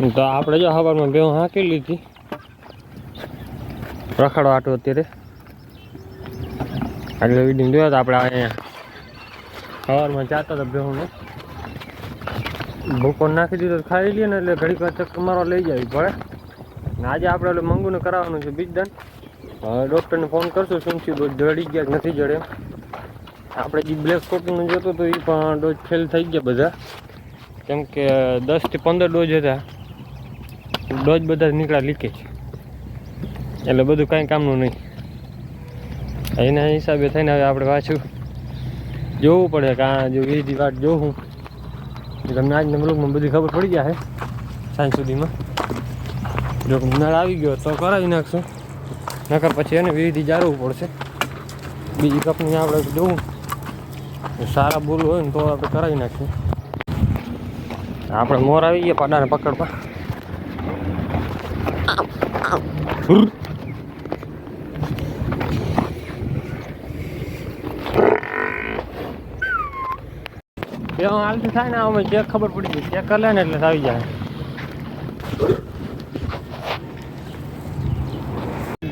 તો આપણે જો સવારમાં બે હાંકી લીધી. રખાડો આટો અત્યારે. એટલે વીડિયો જોયા આપણે અહીંયા સવારમાં જતા હતા બેહુને ભૂકો નાખી દીધો ખાઈ લઈએ ને એટલે ઘડીક વાર ચક્કર મારો લઈ જવી પડે. ને આજે આપણે એટલે મંગુને કરાવવાનું છે બીજદાન. હવે ડૉક્ટરને ફોન કરશું શું થયું જડી ગયા નથી જડે આપણે જે બ્લેક કોટનું જોતો તો એ પણ ડોઝ ફેલ થઈ ગયા બધા. કેમ કે દસથી પંદર ડોઝ હતા. ડોઝ બધા નીકળ્યા લીકેજ એટલે બધું કાંઈ કામનું નહીં. એના હિસાબે થઈને હવે આપણે પાછું જોવું પડે કે આ જો વીજળી વાટ જોઉં તમને આજના બ્લોગમાં બધી ખબર પડી જાય સાંજ સુધીમાં. જો નળ આવી ગયો તો કરાવી નાખશું. નકર પછી એને વિધિ જાળવવું પડશે. બીજી કંપની આપણે જોવું સારા બોલ હોય ને તો આપણે કરાવી નાખીએ આપણે મોર આવી ગયા પાડાને પકડવા. એવું હાલતું થાય ને અમે ચેક ખબર પડી ગઈ ચેક કરી ને એટલે આવી જાય.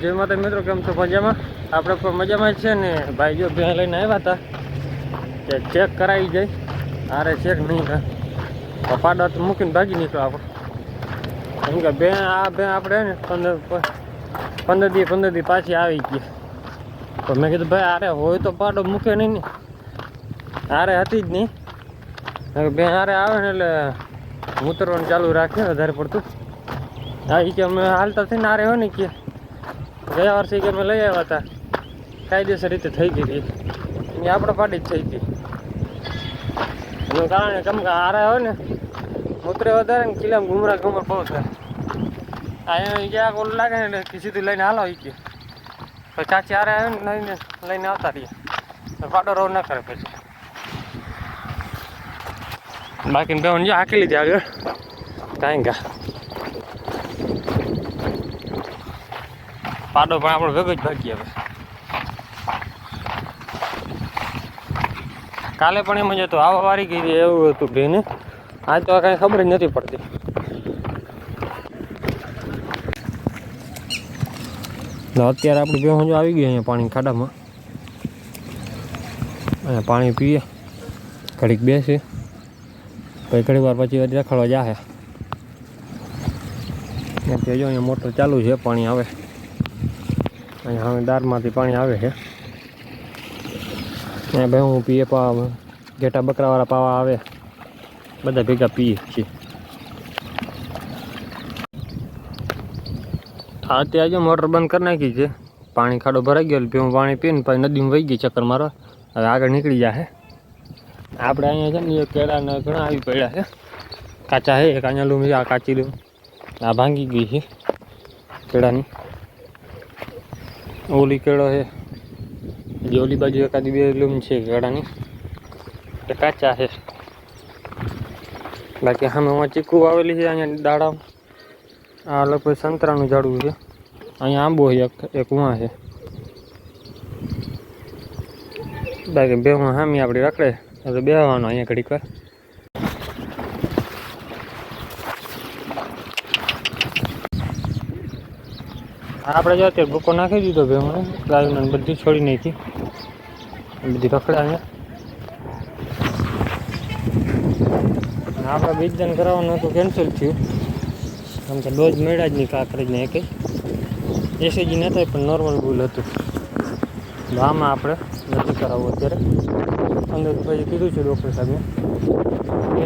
જય માતા મિત્રો, કેમ છો? મજામાં? આપણે પણ મજામાં છે ને. ભાઈ જો બે લઈને આવ્યા હતા કે ચેક કરાવી જાય. અરે ચેક નહીં થાય. પાડા તો મૂકીને ભાગી નીકળો આપણે. કેમ કે બે આ બે આપણે ને પંદર પંદર દી પંદર દી પાછી આવી ગઈ. તો મેં કીધું, ભાઈ અરે હોય તો પાડો, મૂકે નહીં ને. હારે હતી જ નહીં. બે હારે આવે ને એટલે ઉતરવાનું ચાલુ રાખે, વધારે પડતું. હા એ કે અમે હાલતા થઈને હારે હોય ને કે. ગયા વર્ષે કે અમે લઈ આવ્યા હતા. કાયદેસર રીતે થઈ ગઈ હતી. એ આપણે પાડી જ થઈ ગઈ. એનું કારણ કેમ કે હારે હોય ને, ઉતરે વધારે ને કિલ્લામાં ગુમરા ગુમર થાય અહીંયા ઓલું લાગે ને એટલે સીધું લઈને હાલો આવી ગયો તો ચાચી હારે આવે ને, લઈને લઈને આવતા રહીએ પાડો રોવ ના કરે પછી. બાકી બેન જો હાકી લીધી આગળ. કાંઈ ગા. પાડો પણ આપણો ભેગો જ ભાગી હવે. કાલે પણ એમ જ હતું આવા વારી ગઈ એવું હતું બેને. આજ તો કાંઈ ખબર જ નથી પડતી. ને અત્યારે આપણે બે જો આવી ગયા અહીંયા પાણી ખાડામાં. અને પાણી પીએ. ઘડીક બેસી. પછી ઘણી વાર પછી રખડવા જાહે. ત્યાં જો અહીંયા મોટર ચાલુ છે, પાણી આવે. અહીંયા હવે દારમાંથી પાણી આવે છે. અહીંયા ભાઈ હું પીએ, પાવા, ઘેટા બકરાવાળા પાવા આવે. બધા ભેગા પીએ છીએ. હા ત્યાં જો મોટર બંધ કરી નાખી છે. પાણી ખાડો ભરાઈ ગયો હું પાણી પીને પછી નદીમાં વહી ગઈ ચક્કર મારો હવે આગળ નીકળી જાય આપણે અહીંયા છે ને, એ કેળાને ઘણા આવી પડ્યા છે. કાચા છે, એક અહીંયા લૂમ છે, આ કાચી લૂમ. આ ભાંગી ગઈ છે કેળાની. ઓલી કેળો છે. જે ઓલી બાજુ એકાદી બે લૂમ છે કેળાની. કાચા છે. બાકી સામે ચીકુ આવેલી છે અહીંયા દાડા આ લગભગ સંતરાનું ઝાડવું છે. અહીંયા આંબો છે, એક ઉવા છે. બાકી બે હું હામી આપણી રખડે તો બેહવાનો અહીંયા ઘડીક વાર. આપણે જો અત્યારે ભૂકો નાખી દીધો હું ગાયોને બધી છોડી નાખી. બધી રખડે અહીંયા અને આપણે બીજદાન કરાવવાનું હતું કેન્સલ થયું. કેમ કે ડોઝ મળ્યા જ નહીં કાંકરેજને એકે એસીજી નહોતા પણ નોર્મલ બુલ હતું. તો આમાં આપણે નથી કરાવવું અત્યારે. અંદર પછી કીધું છે ડૉક્ટર સાહેબને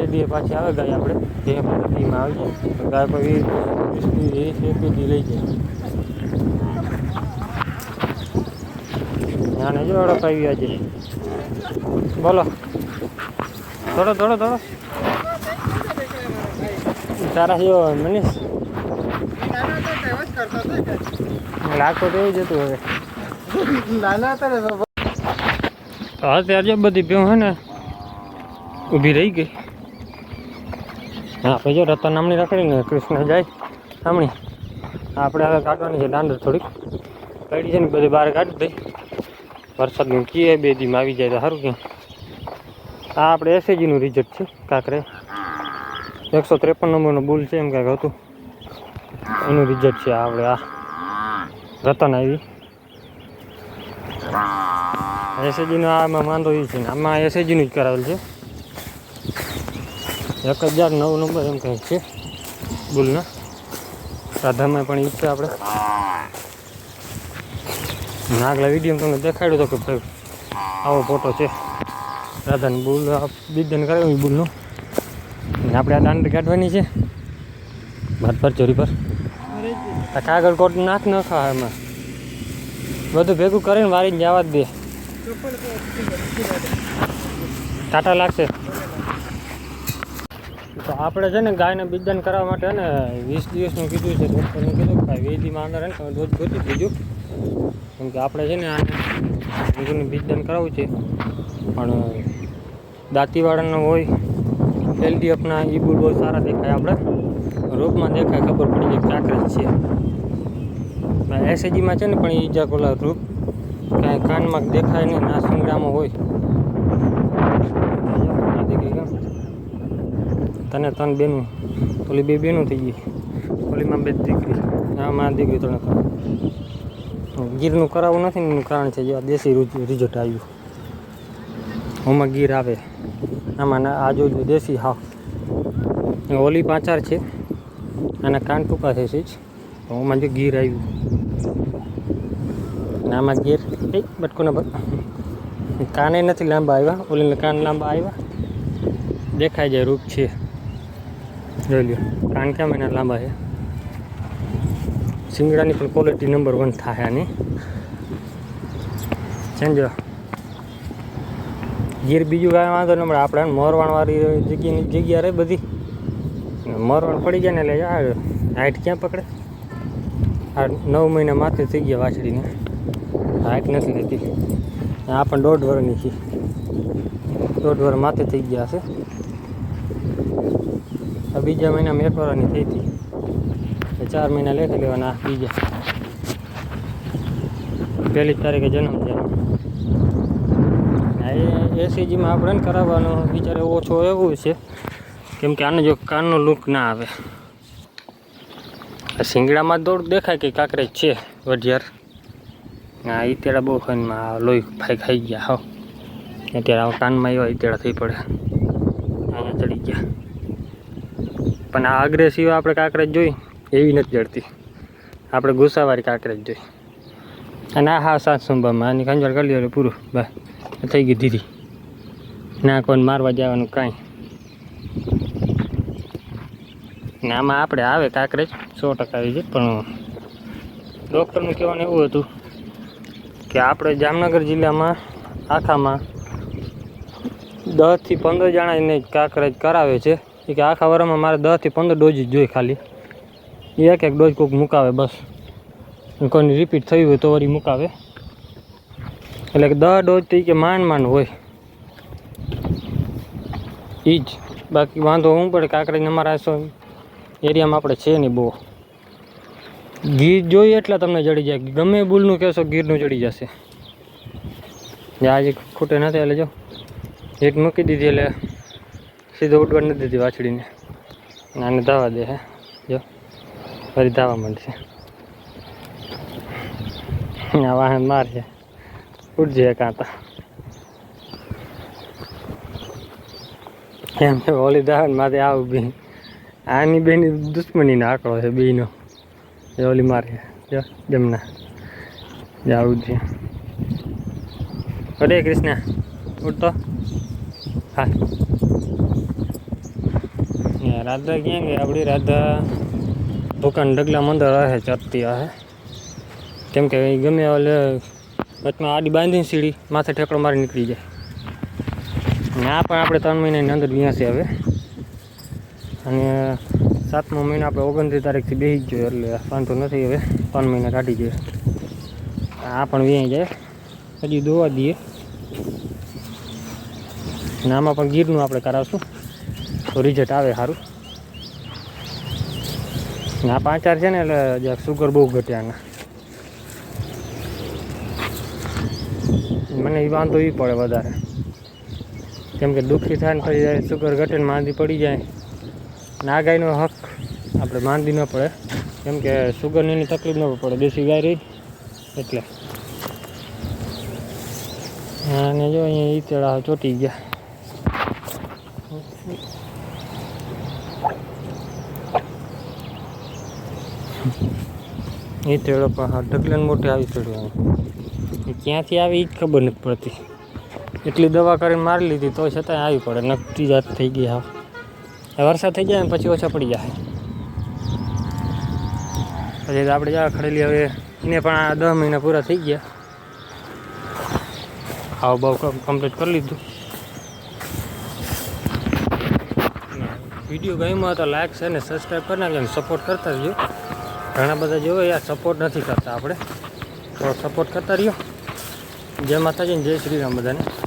એ દી પાછી આવે ગાય આપણે. જે દીમાં આવી જાય. તો ગાય પછી વીસ દી એક દી લઈ જાય. નાને જો અડપ આવી આજે. બોલો. થોડો થોડો થોડો તારા જો મનીષ. લાગતો તો એવું જતું હવે બાબા. અત્યારે જો બધી ભેં હે ને ઊભી રહી ગઈ. હા આપણે જો રતન નામની રખડીને કૃષ્ણ જાય. સામણી આપણે હવે કાઢવાની છે દાંડર થોડીક. કાઢી છે ને બધી બહાર કાઢી દઈ. વરસાદનું કીએ બે દીમાં આવી જાય તો સારું કે. આ આપણે એસએજીનું રિઝલ્ટ છે કાંકરે. એકસો ત્રેપન નંબરનો બુલ છે એમ કાંઈક હતું. એનું રિઝલ્ટ છે આપણે આ રતન આવી. એસએજીનો આમાં વાંધો એ છે ને, આમાં એસએજીનું જ કરાવેલ છે. એક હજાર નવ નંબર એમ કંઈક છે બુલના રાધામાં પણ એ છે આપણે આગલા વીડિયો તમને દેખાડ્યો હતો કે આવો ફોટો છે. રાધાની બુલ બીજન કરાવી બુલનું આપણે આ દાંડ કાઢવાની છે. ભાત પર, ચોરી પર? આ કાગળ કોટ નાખ નખા એમાં. બધું ભેગું કરીને વારીને જવા જ દે. ટાટા લાગશે. તો આપણે છે ને ગાયને બીજદાન કરવા માટે ને વીસ દિવસનું કીધું છે, ડૉક્ટરને કીધું કે વેદીમાં અંદર ને તમે રોજ ગોતી દેજો કેમ કે આપણે છે ને આને બીજું બીજદાન કરાવવું છે. પણ દાંતીવાળાનો હોય હેલ્ધી અપના બુલ બહુ સારા દેખાય આપણે. રૂપમાં દેખાય, ખબર પડી જાય કાંકરેજ છે. એસએજીમાં છે ને, પણ એ ઈજા કોલા રૂપ કાંઈ કાનમાં દેખાય નહીં, ના શિંગડામાં હોય. તને ત્રણ બેનું, ઓલી બે બેનું થઈ ગઈ. ઓલીમાં બે દીકરી. આમાં દીકરી ત્રણ ગીરનું કરાવવું નથી એનું કારણ છે જે આ દેશી રિઝલ્ટ આવ્યું. આમાં ગીર આવે. આમાં આ જોજો દેશી, હા. ઓલી પાંચાર છે. આના કાન ટૂંકા થશે જ આમાં જે ગીર આવ્યું. અને આમાં ગીર એ બટકોના કાને નથી લાંબા આવ્યા. ઓલીને કાન લાંબા આવ્યા. દેખાય જાય રૂપ છે. જોઈ લ્યો. કાન કેમ એના લાંબા છે? સિંગડાની પણ ક્વોલિટી નંબર વન થાય આની. સમજો ગીર બીજું કાંઈ વાંધો નંબર આપણે મોરવાણવાળી જગ્યાની જગ્યા રહે બધી. મોરવાણ પડી ગયા ને એટલે આ હાઈટ ક્યાં પકડે? આ નવ મહિના માથે થઈ ગયા વાછડીને. હાઈટ નથી લેતી આ પણ દોઢ વર્ષની છે. દોઢ વર્ષ માથે થઈ ગયા હશે આ બીજા મહિનામાં એક વર્ષની થઈ હતી. ચાર મહિના લેખી લેવાના બીજા. પહેલી તારીખે જન્મ થયા. એસીજીમાં આપણે કરાવવાનો વિચાર ઓછો એવું છે. કેમ કે આને જો કાનનો લુક ના આવે. આ શિંગડામાં દોડ દેખાય કે કાંકરેજ છે વઢિયાર. હા ઈતેડા બહુ ખાનમાં લોહી ભાઈ ખાઈ ગયા, હો. અત્યારે આવા કાનમાં એવા ઈતેડા થઈ પડે અહીંયા ચડી ગયા. પણ આ અગ્રેસિવ આપણે કાંકરેજ જોઈ, એવી નથી જડતી. આપણે ગુસ્સાવાળી કાંકરેજ જોઈ. અને આ હા સાત સંભાળમાં આની ખંજવાળ કરી લે પૂરું. બસ થઈ ગઈ દીધી ના કોઈને મારવા જવાનું કાંઈ. ને આમાં આપણે આવે કાંકરેજ, સો ટકા આવી જાય. પણ ડૉક્ટરનું કહેવાનું એવું હતું કે આપણે જામનગર જિલ્લામાં આખામાં દસથી પંદર જણાને જ કાંકરેજ કરાવે છે. એ કે આખા વર્ષમાં મારે દસથી પંદર ડોઝ જ જોઈએ ખાલી. એક એક ડોઝ કોઈક મુકાવે બસ. કોઈની રિપીટ થયું હોય તો વળી મુકાવે. એટલે કે દસ ડોઝ થઈ કે માંડ માંડ હોય. એ જ. બાકી વાંધો હું પડે કાંકરેજ અમારા એરિયામાં આપણે છે નહીં બહુ. ગીર જોઈએ એટલે તમને જડી જાય. ગમે બુલનું કહેશો ગીરનું જડી જશે. આજે ખૂટે નથી એટલે જો. એક મૂકી દીધી, એટલે સીધો ઉડવા નથી દીધી વાછડીને. આને ધાવા દે, હે. જો, ફરી ધાવા માંડશે. આ વાહન મારશે ઉડજે કાંતા એમ ઓલી ધાવન માથે આવું બી આની બેની દુશ્મનીનો આંકડો છે બેનો એ ઓલી મારે જમના જાવું છે. હરે કૃષ્ણ, ઉઠતો. હા. રાધા ક્યાં ગઈ? આપણી રાધા. દુકાન ડગલા મંદર રહે ચરતી રહે કેમ કે ગમે ઓલે વચમાં આડી બાંધીને સીડી, માથે ઠેકડો મારી નીકળી જાય. ને, પણ આપણે ત્રણ મહિનાની અંદર વ્યાસી હવે. અને સાતમો મહિનો આપણે ઓગણત્રીસ તારીખથી બેસી જોઈએ એટલે વાંધો નથી હવે, ત્રણ મહિના કાઢી જોઈએ આ પણ વ્યાઈ જાય, હજી દોવા દઈએ. ને આમાં પણ ગીરનું આપણે કરાવશું, તો રિઝલ્ટ આવે સારું. આ પાંચાર છે ને એટલે સુગર બહુ ઘટે આના. મને એ વાંધો એ પડે વધારે. કેમ કે દુઃખી થાય ને પછી સુગર ઘટે ને માંદી પડી જાય. ના ગાયનો હક આપણે માંદી ન પડે. કેમ કે સુગરની એની તકલીફ ન પડે, દેશી ગાય રહી એટલે અને જો અહીંયા ઈતળા ચોટી ગયા. ઈતળો પણ હા, ઢગલાને મોટી આવી ચડ્યો ક્યાંથી આવી એ ખબર નથી પડતી. એટલી દવા કરીને મારી લીધી તો છતાંય આવી પડે નકટી જાત થઈ ગઈ હા વરસાદ થઈ જાય ને પછી ઓછા પડી જાય. પછી આપણે જા ખડેલી હવે એને પણ આ દસ મહિના પૂરા થઈ ગયા. હાવ બહુ કમ્પ્લીટ કરી લીધું. વીડિયો ગમ્યો તો લાઈક છે ને સબસ્ક્રાઈબ કરી નાખજો સપોર્ટ કરતા રહ્યો ઘણા બધા જોવે યાર સપોર્ટ નથી કરતા આપણે. તો સપોર્ટ કરતા રહ્યો જય માતાજી જય શ્રી રામ બધાને.